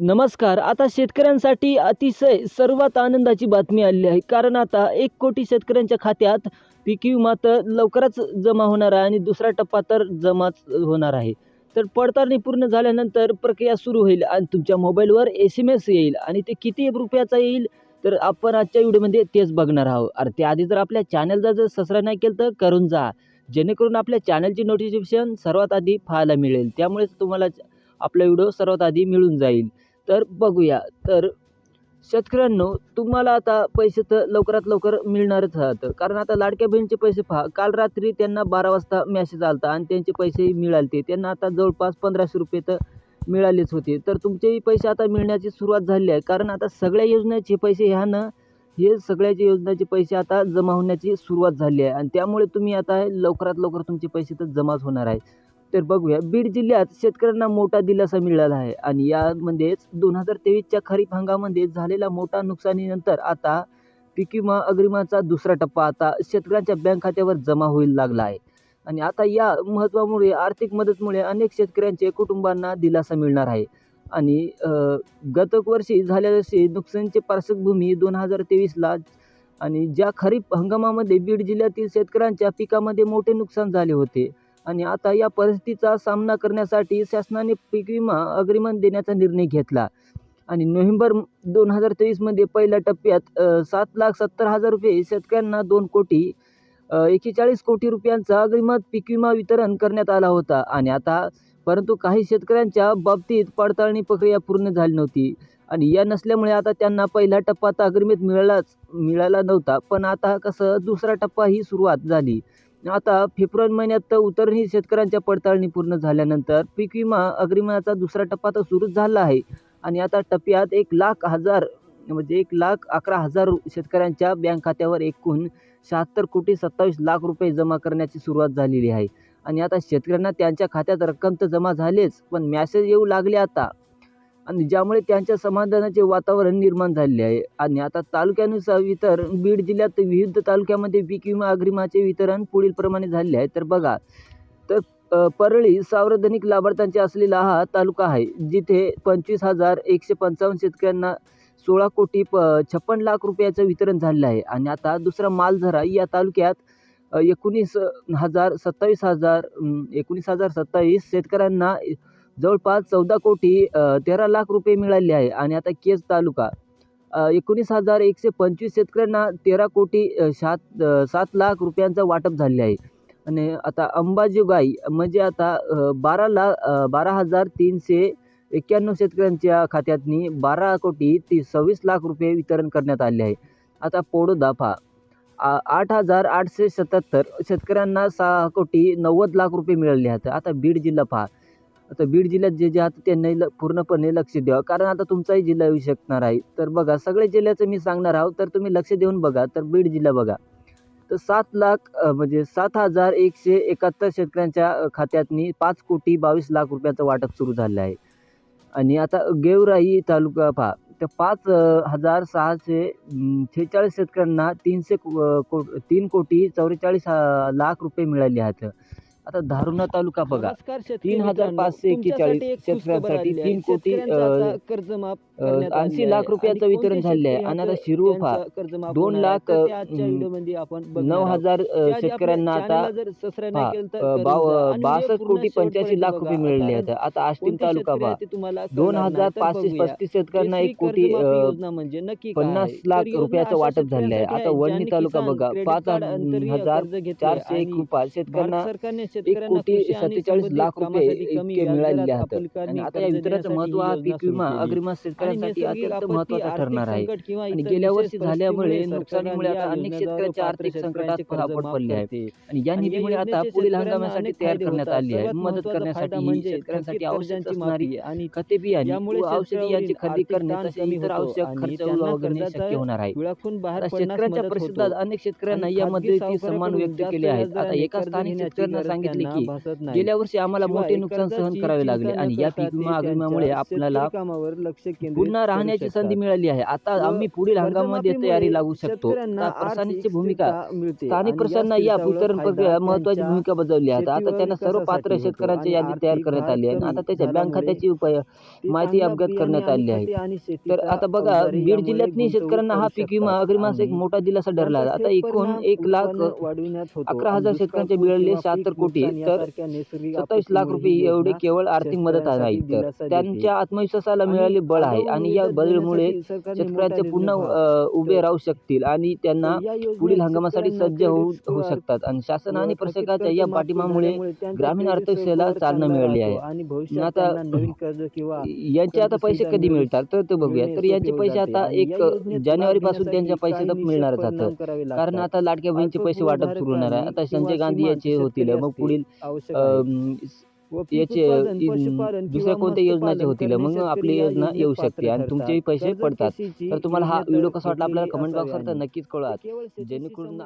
नमस्कार. आता शेतकऱ्यांसाठी अतिशय सर्वात आनंदाची बातमी आलेली आहे. कारण आता एक कोटी शेतकऱ्यांच्या खात्यात पीक विमा तर लवकरच जमा होणार आहे आणि दुसरा टप्पा तर जमाच होणार आहे. तर पडताळणी पूर्ण झाल्यानंतर प्रक्रिया सुरू होईल आणि तुमच्या मोबाईलवर एस एम एस येईल आणि ते किती रुपयाचा येईल तर आपण आजच्या व्हिडिओमध्ये तेच बघणार आहोत. अरे त्याआधी जर आपल्या चॅनलचा जर सबस्क्राईब नाही केलं तर करून जा. जेणेकरून आपल्या चॅनलची नोटिफिकेशन सर्वात आधी पाहायला मिळेल. त्यामुळेच तुम्हाला आपला व्हिडिओ सर्वात आधी मिळून जाईल. तर बघूया. तर शेतकऱ्यांनो तुम्हाला आता पैसे तर लवकरात लवकर मिळणारच आहात. कारण आता लाडक्या बहिणीचे पैसे पहा. काल रात्री त्यांना बारा वाजता मेसेज आलता आणि त्यांचे पैसेही मिळाले त्यांना आता जवळपास पंधराशे रुपये तर मिळालेच होते. तर तुमचेही पैसे आता मिळण्याची सुरुवात झाली आहे. कारण आता सगळ्या योजनेचे पैसे ह्यानं हे सगळ्याचे योजनेचे पैसे आता जमा होण्याची सुरुवात झाली आहे. आणि त्यामुळे तुम्ही आता लवकरात लवकर तुमचे पैसे तर जमाच होणार आहे तर बघूया. बीड जिल्ह्यात शेतकऱ्यांना मोठा दिलासा मिळाला आहे आणि यामध्येच दोन हजार तेवीसच्या खरीप हंगामामध्ये झालेल्या मोठ्या नुकसानीनंतर आता पीक विमा अग्रिमाचा दुसरा टप्पा आता शेतकऱ्यांच्या बँक खात्यावर जमा होईल लागला आहे. आणि आता या महत्त्वामुळे आर्थिक मदतमुळे अनेक शेतकऱ्यांचे कुटुंबांना दिलासा मिळणार आहे. आणि गत वर्षी झालेल्या नुकसानीची पार्श्वभूमी दोन हजार तेवीसला आणि ज्या खरीप हंगामामध्ये बीड जिल्ह्यातील शेतकऱ्यांच्या पिकामध्ये मोठे नुकसान झाले होते आणि आता या परिस्थितीचा सामना करण्यासाठी शासनाने पीक विमा अग्रिम देण्याचा निर्णय घेतला. आणि नोव्हेंबर दोन हजार तेवीसमध्ये पहिल्या टप्प्यात सात लाख सत्तर हजार रुपये शेतकऱ्यांना दोन कोटी एकेचाळीस कोटी रुपयांचा अग्रिमत पीक विमा वितरण करण्यात आला होता. आणि आता परंतु काही शेतकऱ्यांच्या बाबतीत पडताळणी प्रक्रिया पूर्ण झाली नव्हती. आणि या नसल्यामुळे आता त्यांना पहिला टप्पा तर अग्रिमित मिळालाच मिळाला नव्हता. पण आता कसं दुसरा टप्पा ही सुरुवात झाली. आता फेब्रुवारी महिन्यात तर उतरणी शेतकऱ्यांच्या पडताळणी पूर्ण झाल्यानंतर पीक विमा अग्रिमाचा दुसरा टप्पा तर सुरूच झाला आहे. आणि आता टप्प्यात एक लाख हजार म्हणजे एक लाख अकरा हजार शेतकऱ्यांच्या बँक खात्यावर एकूण शहात्तर कोटी सत्तावीस लाख रुपये जमा करण्याची सुरुवात झालेली आहे. आणि आता शेतकऱ्यांना त्यांच्या खात्यात रक्कम तर जमा झालेच पण मॅसेज येऊ लागले आता. आणि ज्यामुळे त्यांच्या समाधानाचे वातावरण निर्माण झाले आहे. आणि आता तालुक्यानुसार वितरण बीड जिल्ह्यात विविध तालुक्यामध्ये पीक विमा अग्रिमाचे वितरण पुढील प्रमाणे झाले आहे. तर बघा तर परळी सार्वजनिक लाभार्थ्यांचे असलेला हा तालुका आहे जिथे पंचवीस हजार एकशे पंचावन्न शेतकऱ्यांना सोळा कोटी प छप्पन लाख रुपयाचं वितरण झालेलं आहे. आणि आता दुसरा मालझरा या तालुक्यात एकोणीस हजार सत्तावीस हजार एकोणीस हजार सत्तावीस शेतकऱ्यांना जवळपास चौदा कोटी तेरा लाख रुपये मिळाले आहे. आणि आता केज तालुका एकोणीस हजार एकशे पंचवीस शेतकऱ्यांना तेरा कोटी सात सात लाख रुपयांचं वाटप झाले आहे. आणि आता अंबाजोगाई म्हणजे आता बारा लाख बारा हजार तीनशे एक्क्याण्णव शेतकऱ्यांच्या खात्यातनी बारा कोटी ती सव्वीस लाख रुपये वितरण करण्यात आले आहे. आता पोडो दाफा आठ हजार आठशे सत्याहत्तर शेतकऱ्यांना सहा कोटी नव्वद लाख रुपये मिळाले आहेत. आता बीड जिल्हा पहा आता बीड जिल्ह्यात जे जे आता त्यांनी ल पूर्णपणे लक्ष द्यावं. कारण आता तुमचाही जिल्हा येऊ शकणार आहे. तर बघा सगळ्या जिल्ह्याचं मी सांगणार आहोत. तर तुम्ही लक्ष देऊन बघा. तर बीड जिल्हा बघा. तर सात लाख म्हणजे सात हजार एकशे एकाहत्तर शेतकऱ्यांच्या खात्यातनी पाच कोटी बावीस लाख रुपयाचं वाटप सुरू झालं आहे. आणि आता गेवराई तालुका पहा. तर पाच हजार सहाशे शेहेचाळीस शेतकऱ्यांना तीनशे को तीन कोटी चौवेचाळीस लाख रुपये मिळाले आहेत. आता धारुणा तालुका बघा. तीन हजार पाचशे एक्केचाळीस शेतकऱ्यांसाठी तीन कोटी कर्जमाफ ऐंशी लाख रुपयाचं वितरण झाले आहे. आणि आता पहा दोन लाख नऊ हजार शेतकऱ्यांना आता बासष्ट कोटी पंच्याऐंशी लाख रुपये मिळाले आहेत. आता आष्टीम तालुका पहा दोन हजार पाचशे पस्तीस शेतकऱ्यांना एक कोटी म्हणजे नक्की पन्नास लाख रुपयाचं वाटप झाले आहे. आता वडणी तालुका बघा. पाच हजार चारशे एक रुपये. शेतकऱ्यांना एक कोटी सत्तेचाळीस लाख रुपये इतके मिळालेले आहेत. आणि आता या वितरणाचं महत्त्व हा पीक विमा अग्रिम शेतकऱ्यांसाठी अत्यंत महत्त्वाचा ठरणार आहे. आणि गेल्या वर्षी झाल्यामुळे नुकसानीमुळे आता अनेक शेतकऱ्यांच्या आर्थिक संकटात सापड पडले आहे आणि या निधीमुळे आता पुढील हंगामासाठी तयार करण्यात आली आहे. मदत करण्यासाठी शेतकऱ्यांसाठी आवश्यक असणारी आणि खते बियाणे औषधी यांची खरेदी करणे तसेच इतर आवश्यक खर्च वगैरे शक्य होणार आहे. शेतकऱ्यांच्या परिषदात अनेक शेतकऱ्यांना या मदतीचे सन्मान व्यक्त केले आहेत आता एका स्थानिक शेतकऱ्यांना सांगितले सांगितले की. गेल्या वर्षी आम्हाला मोठे नुकसान सहन करावे लागले आणि या पीक विमा अग्रिमामुळे आपल्याला पुन्हा राहण्याची. संधी मिळाली आहे. आता आम्ही पुढील हंगामामध्ये तयारी लागू शकतो. प्रशासनाची भूमिका स्थानिक प्रशासनानं या वितरण फायदा प्रक्रियेत महत्वाची भूमिका बजावली आहे. आता त्यांना सर्व पात्र शेतकऱ्यांची यादी तयार करण्यात आली आहे. आणि आता त्याच्या बँक खात्याची उपाय माहिती अपडेट करण्यात आली आहे. तर आता बघा बीड जिल्ह्यातनी शेतकऱ्यांना हा पीक विमा अग्रिमास एक मोठा दिलासा ठरला आता एकूण एक लाख अकरा हजार शेतकऱ्यांचे मिळाले शहात्तर पीक कोटी तर सत्तावीस लाख रुपये ही एवढी केवळ आर्थिक मदत नाही शेतकऱ्यांसाठी तर. त्यांच्या आत्मविश्वासाला मिळाले बळ आहे. आणि या सरकारने शेतकऱ्यांचे पुन्हा उभे राहू शकतील आणि त्यांना पुढील हंगामासाठी सज्ज होऊ होऊ शकतात. आणि शासन आणि प्रशासनाच्या या पाठिंबामुळे ग्रामीण अर्थव्यवस्थेला चालना मिळाली आहे. आणि आता यांचे आता पैसे कधी मिळू- मिळतात? तर ते बघूया. तर यांचे पैसे आता एक जानेवारी पासून त्यांच्या पैसे मिळणारच आता करावे कारण. आता लाडक्या बहिणीचे पैसे वाटप सुरू होणार आहे. आता संजय गांधी याचे होतील. मग पुढील याचे दुसऱ्या कोणत्या योजनाचे मत्स्यपालन होतील मग आपली योजना येऊ शकते आणि. तुमचेही पैसे पडतात. तर तुम्हाला हा व्हिडिओ कसा वाटला आपल्याला कमेंट बॉक्सवर तर नक्कीच कळवा. जेणेकरून